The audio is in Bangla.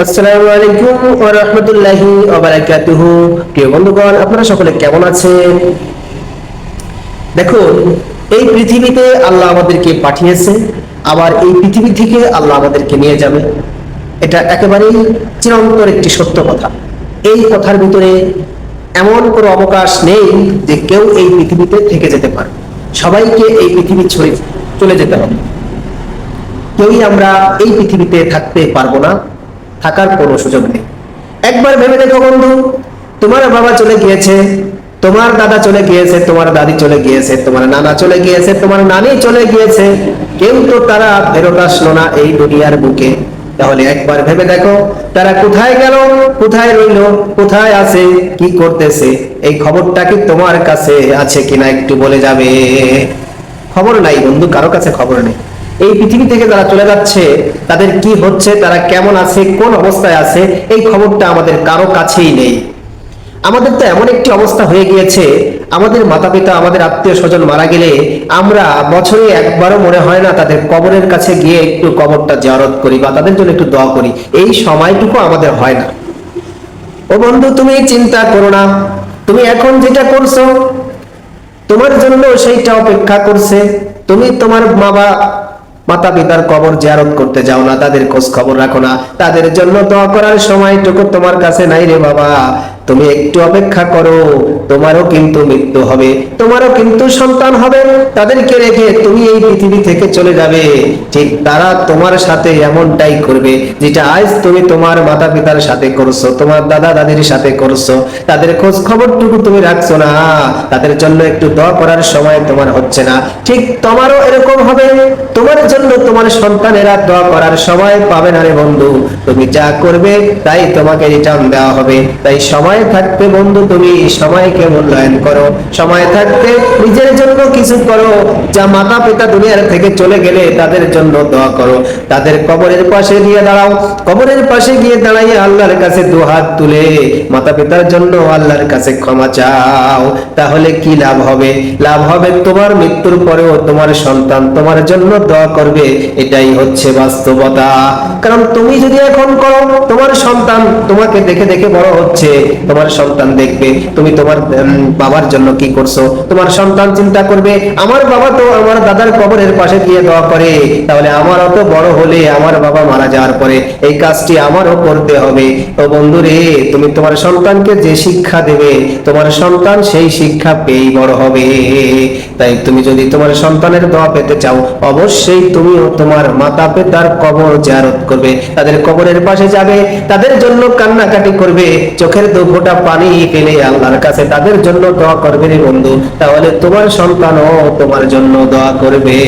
আসসালামু আলাইকুম ওয়া রাহমাতুল্লাহি ওয়া বারাকাতুহু বন্ধুগণ, আপনারা সকলে কেমন আছেন? দেখুন, এই পৃথিবীতে আল্লাহ আমাদেরকে পাঠিয়েছে, আবার এই পৃথিবী থেকে আল্লাহ আমাদেরকে নিয়ে যাবে। এটা একেবারেই চিরন্তর একটি সত্য কথা। এই কথার ভিতরে এমন কোনো অবকাশ নেই যে কেউ এই পৃথিবীতে থেকে যেতে পারে। সবাইকে এই পৃথিবী ছেড়ে চলে যেতে হবে। কেউই আমরা এই পৃথিবীতে থাকতে পারব না। থাকার কোনো সুযোগ নেই। একবার ভেবে দেখো বন্ধু, তোমার বাবা চলে গিয়েছে, তোমার দাদা চলে গিয়েছে, তোমার দাদি চলে গিয়েছে, তোমার নানা চলে গিয়েছে, তোমার নানি চলে গিয়েছে। কেউ তো তারা ফেরত আসলো না এই দুনিয়ার বুকে। তাহলে একবার ভেবে দেখো, তারা কোথায় গেল, কোথায় রইল, কোথায় আছে, কি করতেছে? এই খবরটা কি তোমার কাছে আছে কিনা একটু বলে যাবে? খবর নাই বন্ধু, কারও কাছে খবর নেই। এই পৃথিবী থেকে যারা চলে যাচ্ছে, তাদের কি হচ্ছে? তারা কেমন আছে? কোন অবস্থায় আছে? এই খবরটা আমাদের কারও কাছেই নেই। আমাদের তো এমন একটি অবস্থা হয়ে গিয়েছে, আমাদের মাতা পিতা আমাদের আত্মীয় স্বজন মারা গেলে আমরা বছরে একবারও মনে হয় না তাদের কবরের কাছে গিয়ে একটু কবরটা জিয়ারত করি বা তাদের জন্য একটু দোয়া করি। এই সময়টুকু আমাদের হয় না। ও বন্ধু, তুমি চিন্তা করো না। তুমি এখন যেটা করছ, তোমার জন্য সেইটা অপেক্ষা করছে। তুমি তোমার বাবা মাতা পিতার কবর জিয়ারত করতে যাও না, তাদের খোঁজ খবর রাখো না। তাদের জন্য দোয়া করার সময়টুকু তোমার কাছে নাই রে বাবা। তুমি একটু অপেক্ষা করো, তোমারও কিন্তু মৃত্যু হবে, তোমারও কিন্তু সন্তান হবে। তাদেরকে রেখে তুমি এই পৃথিবী থেকে চলে যাবে। ঠিক তারা তোমার সাথে এমনটাই করবে, যেটা আজ তুমি তোমার মাতা পিতার সাথে করছ, তোমার দাদা দাদির সাথে করছ। তাদের খোঁজ খবরটুকু তুমি রাখছো না, তাদের জন্য একটু দোয়া করার সময় তোমার হচ্ছে না। ঠিক তোমারও এরকম হবে, তোমার জন্য তোমার সন্তানেরা দোয়া করার সময় পাবে না রে বন্ধু। তুমি যা করবে, তাই তোমাকে রিটার্ন দেওয়া হবে। তাই সময় থাকতে বন্ধু তুমি, সময়কে মূল্যায়ন করো। সময় থাকতে নিজের জন্য কিছু করো, যা মাতা পিতা দুনিয়ার থেকে চলে গেলে তাদের জন্য দোয়া করো। তাদের কবরের পাশে গিয়ে দাঁড়াও। কবরের পাশে গিয়ে দাঁড়াইয়ে আল্লাহর কাছে দু হাত তুলে মাতা পিতার জন্য আল্লাহর কাছে ক্ষমা চাও। তাহলে কি লাভ হবে? লাভ হবে তোমার মৃত্যুর পরেও তোমার সন্তান তোমার জন্য দোয়া করবে। এটাই হচ্ছে বাস্তবতা। কারণ তুমি যদি এখন করো, তোমার সন্তান তোমাকে দেখে দেখে বড় হচ্ছে। তোমার সন্তান দেখবে, তুমি তোমার বাবার জন্য কি করছ? তোমার সন্তান চিন্তা করবে, আমার বাবা তো আমার দাদার কবরের পাশে গিয়ে দোয়া করে, তাহলে আমারও তো বড় হলে আমার বাবা মারা যাওয়ার পরে এই কাজটি আমারও করতে হবে। তো বন্ধু রে তুমি তোমার সন্তানকে যে শিক্ষা দেবে, তোমার সন্তান সেই শিক্ষা পেয়েই বড় হবে। তাই তুমি যদি তোমার সন্তানের দোয়া পেতে চাও, অবশ্যই তুমিও তোমার মাতা পিতার কবর জারত করবে। তাদের কবরের পাশে যাবে, তাদের জন্য কান্নাকাটি করবে, চোখের দু ফোঁটা পানি ফেলে আল্লাহর কাছে তাদের জন্য দোয়া করবে রে বন্ধু। তাহলে তোমার সন্তানও তোমার জন্য দোয়া করবে।